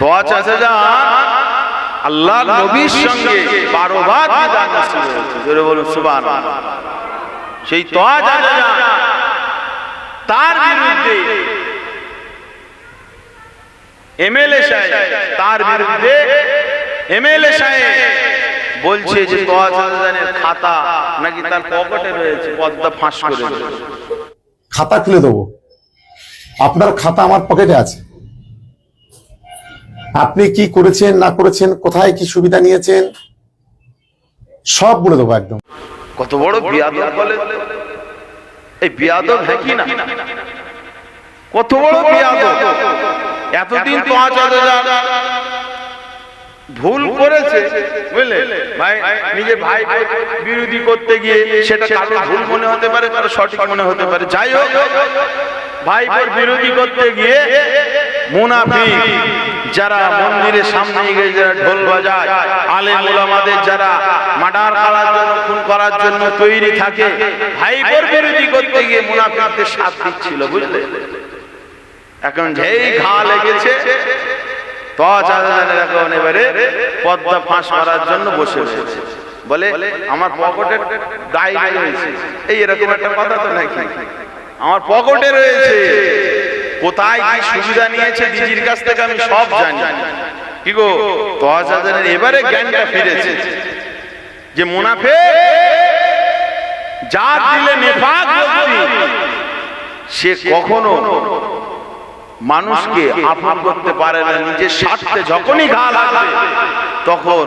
তোয়া চাচা যান আল্লাহ নবীর সঙ্গে বারো বার বিদায় নসিব হয়েছে। জোরে বলুন সুবান সেই তোয়া যান তার বিরুদ্ধে এমএলএ সাহেব তার বিরুদ্ধে এমএলএ সাহেব বলছে যে তোয়া জানের খাতা নাকি তার পকেটে রয়েছে পদ্মা ফাঁস করে খাতা খুলে দেবো। আপনার খাতা আমার পকেটে আছে। আপনি কি করেছেন, না করেছেন, কোথায় কি সুবিধা নিয়েছেন? সব বলে দেবো একদম। কত বড় বিয়াদব এই বিয়াদব হ্যাঁ কি না? কত বড় বিয়াদব? এতদিন তো আচার্য ভুল করেছে, বুঝলে? ভাই নিজের ভাই বিরোধী করতে গিয়ে সেটা কারও ভুল মনে হতে পারে, কারও সঠিক মনে হতে পারে। যাই হোক, ভাই বিরোধী করতে গিয়ে মুনাফিক যারা মন্দিরের সামনে গিয়ে যারা ঢোল বাজায় আলে মোলামাদের যারা মার্ডার করার জন্য, খুন করার জন্য তৈরি থাকে, ভাইপোর বিরোধী করতে গিয়ে মুনাফিকদের সাথ দিচ্ছিল, বুঝলে? এখন যেই ঘা লেগেছে এখন এবারে ফাঁস মারার জন্য বসে বলে, আমার এই এরকম একটা কথা তো আমার পকেটে রয়েছে। কোথায় কি সুবিধা নিয়েছে দিদির কাছ থেকে আমি সব জানি। কি গো তো চাচাদের এবারে জ্ঞানটা ফিরেছে। যে মুনাফে, যা দিলে নেফাক সে কখনো মানুষকে আপন করতে পারে না, নিজের স্বার্থে যখনই ঘা লাগবে, তখন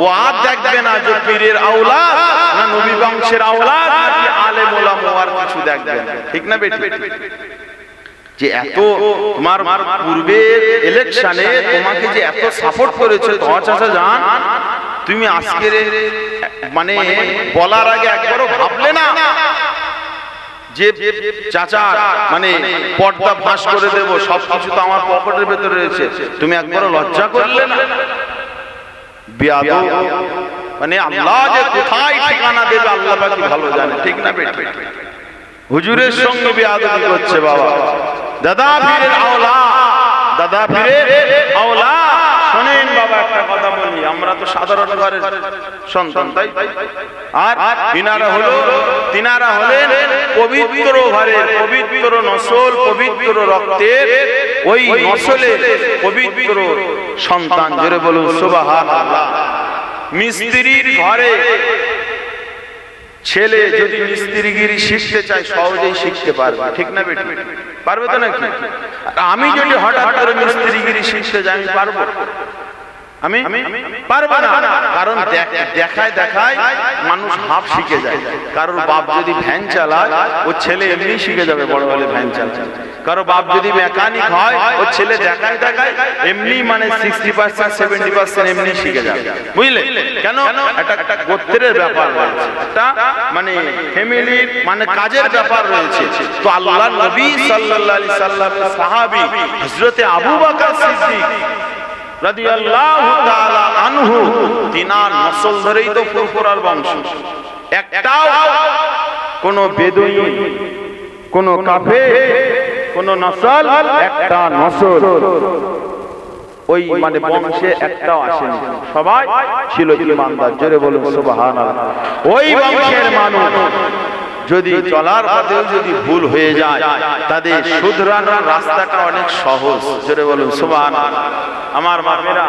ও আর দেখবে না যে পীরের আওলাদ না নবী বংশের আওলাদ আলে মোলা আর কিছু দেখবে ঠিক না বেটি? যে এত তোমার পূর্বের ইলেকশনে তোমাকে যে এত সাপোর্ট করেছে তোমার চাচা জান, তুমি আজকের মানে বলার আগে একবারও ভাবলে না যে চাচা মানে পর্দা ফাঁস করে দেব, সব কিছু তো আমার পকেটের ভেতরে রয়েছে। তুমি একবারও লজ্জা করলে না? মানে আল্লাহ যে কোথায় ঠিকানা দেবে, আল্লাহ ভালো জানে, ঠিক না, বেটি? হুজুরের সঙ্গে বিয়াদবি করছে বাবা। দাদা পীরের আওলা। দাদা পীরের আওলা। শোনেন বাবা, একটা কথা বলি, আমরা তো সাধারণ ঘরের সন্তান, তাই আর তিনারা হলো, তিনারা হলেন পবিত্র ঘরের, পবিত্র নসল, পবিত্র রক্তের ওই নসলের পবিত্র সন্তান। জোরে বলুন, সুবহানাল্লাহ। মিস্ত্রির ঘরে ছেলে যদি মিস্ত্রিগিরি শিখতে চায় সহজেই শিখতে পারবে। ঠিক না বেটি? পারবে তো নাকি? আর আমি যদি হঠাৎ করে মিস্ত্রিগিরি শিখতে যাই আমি পারব? আমি? পারব না। কারণ দেখায় দেখায় মানুষ হাফ শিখে যায়। কারণ বাপ যদি ভ্যান চালায় ও ছেলে এমনি শিখে যাবে বড় হলে ভ্যান চালায়। কারও বাপ যদি মেকানিক হয়, ও ছেলে দেখায় দেখায়, এমনি মানে সিক্সটি পার্সেন্ট সেভেন্টি পার্সেন্ট এমনি শিখে যাবে। বুঝলে? কেন? একটা একটা গোত্রের ব্যাপার রয়েছে। মানে ফ্যামিলির মানে কাজের ব্যাপার রয়েছে। তো আল্লাহ নবী সাল্লাল্লাহু আলাইহি সাল্লামের সাহাবী হযরতে আবু বকর সিদ্দিক রাদিয়াল্লাহু তাআলা আনহু, তিনার নসল ধরেই তো ফুরফুরার বংশ। একটাও কোন বেদুইন, কোন কাফে কোন নসল, একটা নসল। ওই মানে বংশে একটাও আসেনি। সবাই ছিল ইমানদার জোরে বলুন, সুবহানাল্লাহ। ওই বংশের মানুষ যদি চলার পথেও যদি ভুল হয়ে যায়, তাদের শুধরানোর রাস্তাটা অনেক সহজ। জোরে বলুন, সুবহানাল্লাহ। আমার মামেরা,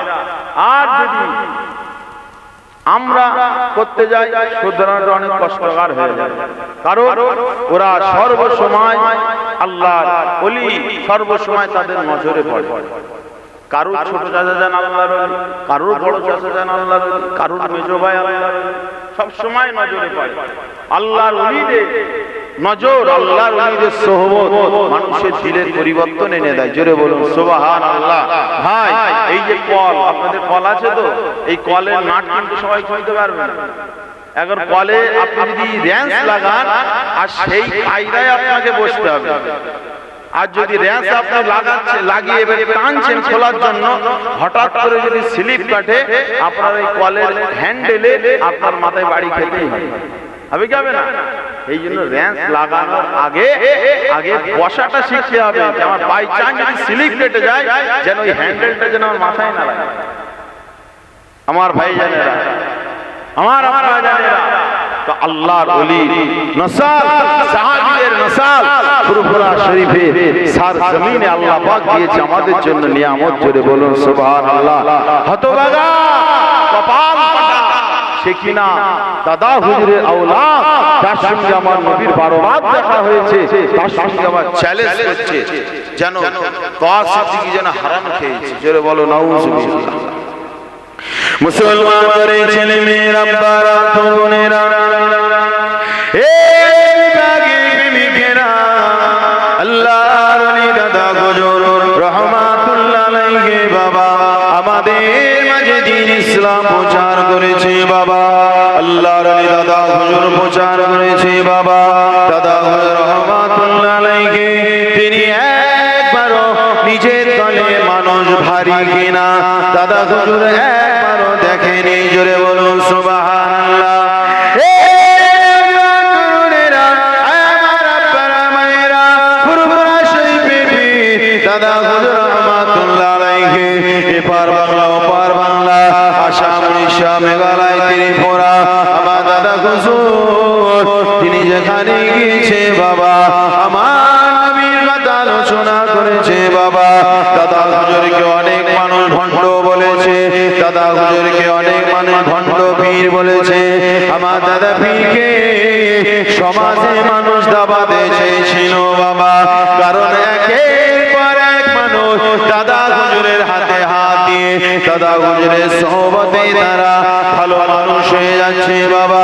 আর যদি আমরা করতে যাই শুধরানোটা অনেক কষ্টকর হয়ে যায় কারণ ওরা সর্বসময় আল্লাহ বলি সর্বসময় তাদের নজরে পড়ে কারোর ছোট চাচা যান আল্লাহর কারোর বড় চাচা যান আল্লাহর কারোর মেজ ভাই আল্লাহর ওলি। সব সময় নজরে পড়ে আল্লাহর ওলিদের নজর আল্লাহর ওলিদের সোহবত। মানুষের দিলের পরিবর্তন এনে দেয়। জোরে বলুন সুবহান আল্লাহ ভাই, এই যে কল, আপনাদের কল আছে তো? এই কলের নাট কিন্তু সবাই খুলতে পারবে না। এখন কলে আপনি যদি র্যান্স লাগান, আর সেই কায়দায় আপনাকে বসতে হবে। আর যদি র্যাস আপনি লাগাচ্ছে লাগিয়ে এবার টানছেন খোলার জন্য, হঠাৎ করে যদি স্লিপ কাটে, আপনার এই কলের হ্যান্ডেলে আপনার মাথায় বাড়ি খেতেই হয় হবে কি হবে না? এই জন্য র্যান্স লাগানোর আগে আগে বসাটা শিখতে হবে আমার বাই চান্স যদি স্লিপ কেটে যায় যেন ওই হ্যান্ডেলটা যেন আমার মাথায় না লাগে। আমার ভাই জানেরা আমার আমার ভাই জানেরা। তো আল্লাহর ওলি নসাল সাহাবীদের নসাল ফুরফুরা শরীফে সার জমিনে আল্লাহ পাক দিয়েছে আমাদের জন্য নিয়ামত জোরে বলুন সুবহানাল্লাহ। হতভাগা কপাল ফাটা সে কিনা দাদা হুজুরের আওলা, তার সঙ্গে আমার নবীর বারো রাত দেখা হয়েছে, তার সঙ্গে আমার চ্যালেঞ্জ হচ্ছে, যেন যেন হারাম খেয়েছে। জোরে বলো, নাউজুবিল্লাহ। মুসলমান ছেলে মেয়েরা তরুণেরা দাদা হুজুর প্রচার করেছে বাবা। দাদা হুজুর রহমাতুল্লাহ আলাইহি। তিনি একবারও নিজের দলে মানুষ ভারী কিনা। দাদা হুজুর একবারও দেখেনি, জোরে বলুন, সুবহানাল্লাহ। দাদা হুজুর রহমাতুল্লাহ বাংলা, আসাম, উড়িষ্যা, মেঘালয় হুজুর তিনি যেখানে গিয়েছে বাবা, আমার নবীর কথা আলোচনা করেছে বাবা। দাদা হুজুরকে অনেক মানুষ ভণ্ড বলেছে, দাদা হুজুরকে অনেক মানুষ ভণ্ড পীর বলেছে। আমার দাদা পীরকে সমাজে মানুষ দাবাতে চেয়েছিল বাবা। কারণ একের পর এক মানুষ দাদা হুজুরের হাতে হাত দিয়ে, দাদা হুজুরের সহবতে তারা ভালো মানুষ হয়ে যাচ্ছে বাবা।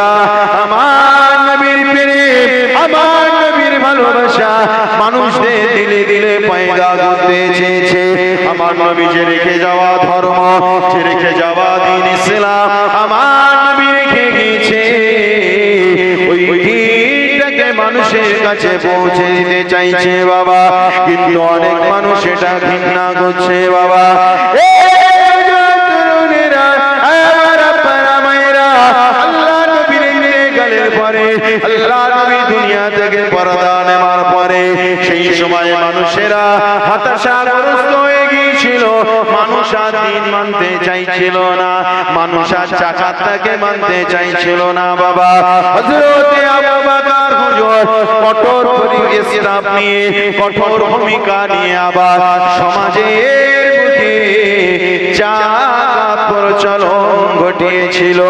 মানুষরা আমার নবীর প্রেম, আমার নবীর ভালোবাসা মানুষদের দিলে দিলে পয়দা করতে চেয়েছে। আমার নবী যে রেখে যাওয়া ধর্ম, যে রেখে যাওয়া দিন ইসলাম আমার নবী রেখে গিয়েছে। ওই মানুষের কাছে পৌঁছে দিতে চাইছে বাবা, কিন্তু অনেক মানুষ এটা ঘৃণা করছে বাবা। মানুষেরা হতাশাগ্রস্ত হয়ে গিয়েছিল। মানুষ আর দিন মানতে চাইছিল না। মানুষ আর চাকাতটাকে মানতে চাইছিল না, বাবা। হযরতে আবু বকর হুজুর, কঠোর পরিবেশতাপ নিয়ে, কঠোর ভূমিকা নিয়ে আবার সমাজের বুকে চাকা প্রচলন ঘটিয়েছিল।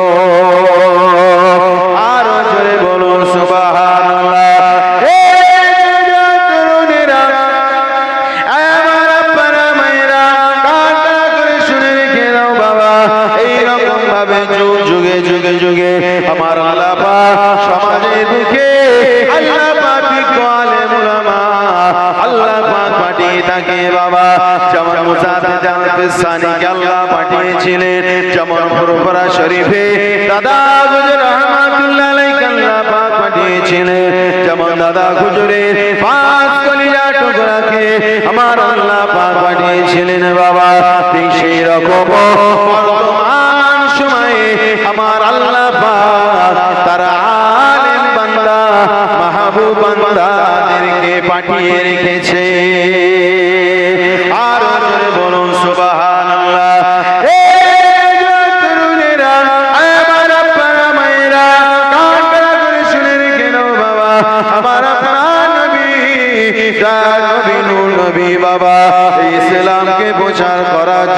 আল্লাহ পাক সমাজের বুকে আল্লাহ যেমন ফুরফুরা শরীফে দাদা গুজর রহমাতুল্লাহ আলাইহি আল্লাহ পাক পাঠিয়েছিলেন আমার আল্লাহ পাক পাঠিয়েছিলেন বাবা, ঠিক সেই রকম পাঠিয়ে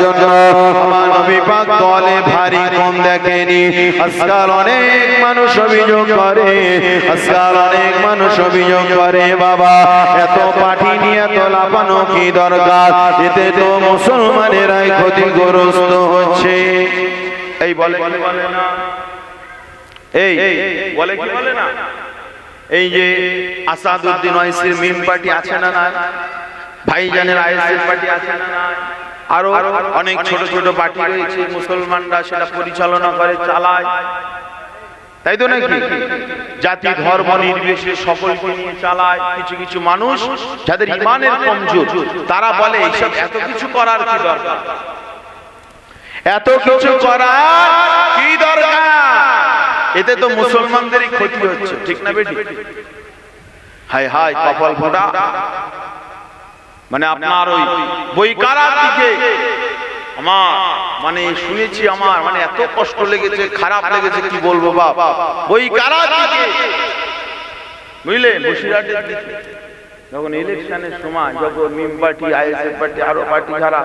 জন্য আমার দলে ভারী কম দেখেনি। আজকাল অনেক মানুষ অভিযোগ করে, আজকাল অনেক মানুষ অভিযোগ করে, বাবা, এত পাঠি নিয়ে এত লাফানো কি দরকার? এতে তো মুসলমানেরাই ক্ষতিগ্রস্ত হচ্ছে। এই বলে না? এই বলে কি বলে না? এই যে মিম পার্টি আছে না না ভাইজানের আইএসএল পার্টি আছে না না আরও অনেক ছোট ছোট পার্টি রয়েছে মুসলমানরা সেটা পরিচালনা করে চালায়। তাই তো নাকি? জাতি ধর্ম নির্বিশেষে সকলকে নিয়ে চালায়। কিছু কিছু মানুষ যাদের ইমানের কমজোর তারা বলে এইসব এত কিছু করার কি দরকার? এত কিছু করার কি দরকার? এতে তো মুসলমানদেরই ক্ষতি হচ্ছে ঠিক না বেটি? হাই হাই কপাল ফোটা। মানে আপনার ওই বইকারার দিকে আমার মানে শুনেছি আমার মানে এত কষ্ট লেগেছে, খারাপ লেগেছে, কি বলব বাপ? বই কারার দিকে বুঝলেন? বসিরহাটের দিকে। যখন ইলেকশনের সময়, যখন মিম পার্টি আইএসএফ পার্টি, আরও পার্টি যারা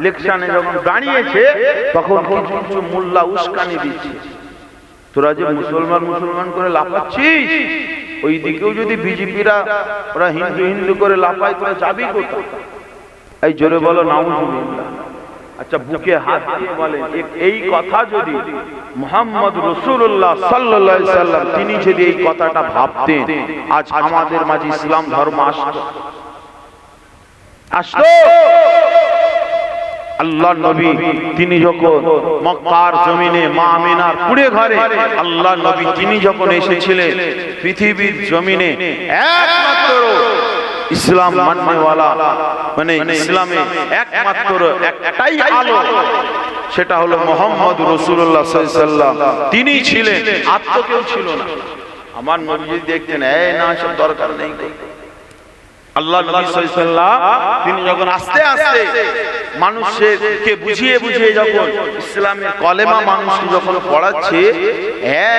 ইলেকশনে যখন দাঁড়িয়েছে, তখন কিছু কিছু মোল্লা উস্কানি দিচ্ছে। তোরা যে মুসলমান মুসলমান করে লাফাচ্ছিস? ওই দিকেও যদি বিজেপিরা ওরা হিন্দু হিন্দু করে লাফায় তোরা যাবি কোথায়? এই জোরে বলো, নাউজুবিল্লাহ। আচ্ছা বুকে হাত দিয়ে এই কথা যদি মোহাম্মদ রসুল্লাহ সাল্লাহ সাল্লাম, তিনি যদি এই কথাটা ভাবতেন, আজ আমাদের মাঝে ইসলাম ধর্ম আসতো। আসতো! আল্লাহ নবী, তিনি যখন মক্কার জমিনে মা আমিনার কুড়ে ঘরে, আল্লাহ নবী তিনি যখন এসেছিলেন, পৃথিবীর জমিনে একমাত্র ইসলাম মাননেওয়ালা মানে ইসলামে একমাত্র একটাই আলো, সেটা হলো মোহাম্মদ রসুল্লাহ সাল্লাম তিনি ছিলেন, আর তো কেউ ছিল না। আমার নবী দেখতেন, এই না সব দরকার নেই। আল্লাহ নবী সাল্লাল্লাহ তিনি যখন আস্তে আস্তে মানুষকে বুঝিয়ে বুঝিয়ে যখন ইসলামের কলেমা মানুষ যখন পড়াচ্ছে,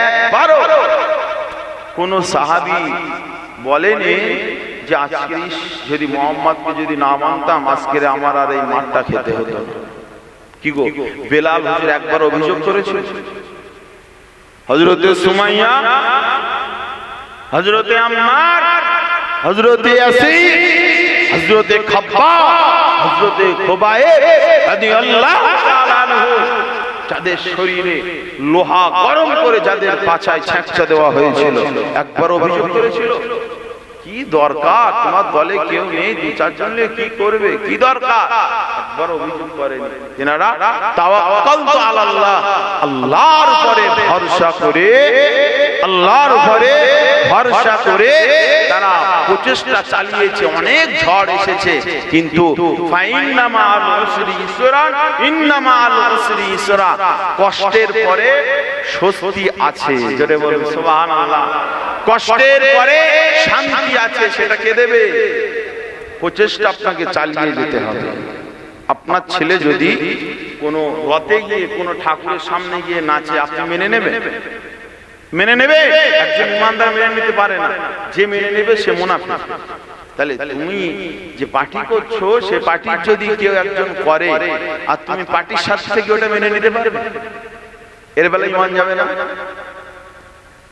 একবারও কোন সাহাবী বলেনি যে আজকে যদি মোহাম্মদকে যদি না মানতাম, আজকের আমার আর এই মাঠটা খেতে হতো কি গো, বেলাল হুজুর একবার অভিযোগ করেছিল? হজরতে সুমাইয়া হজরতে আম্মার হজরতে আসির হজরতে খাব্বা হজরতে যাদের শরীরে লোহা গরম করে যাদের পাছায় ছ্যাঁকচা দেওয়া হয়েছিল একবার অভিযোগ করেছিল। কি দরকার? তোমার দলে কেউ নেই দু চারজন কি করবে? কি দরকার? একবার অভিযোগ করেনি। তেনারা তাওয়াক্কালতু আলাল্লাহ আল্লাহর উপরে ভরসা করে আল্লাহর উপরে ভরসা করে তারা প্রচেষ্টা চালিয়েছে অনেক ঝড় এসেছে। কিন্তু কষ্টের পরে স্বস্তি আছে। জোরে বলুন সুবহানাল্লাহ। কষ্টের পরে শান্তি আছে সেটা কে দেবে? প্রচেষ্টা আপনাকে চালিয়ে যেতে হবে। আপনার ছেলে যদি কোনো রথে গিয়ে কোনো ঠাকুরের সামনে গিয়ে নাচে, আপনি মেনে নেবেন? মেনে নেবে? একজন ইমানদার মেনে নিতে পারে না। যে মেনে নেবে, সে মুনাফিক। তাহলে তুমি যে পার্টি করছ, সে পার্টির যদি কেউ একজন করে, আর তুমি পার্টির সাথে থেকে ওটা মেনে নিতে পারবে? এর বেলা ইমান যাবে না?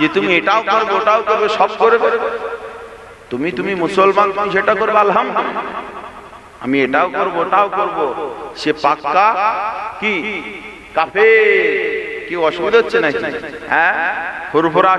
যে তুমি এটাও করবে ওটাও করবে সব করবে। তুমি তুমি মুসলমান তুমি সেটা করবে আলহাম আমি এটাও করব ওটাও করব। সে পাক্কা কি? কাফের। কি অসুবিধা হচ্ছে নাকি? হ্যাঁ? ফুরফুরা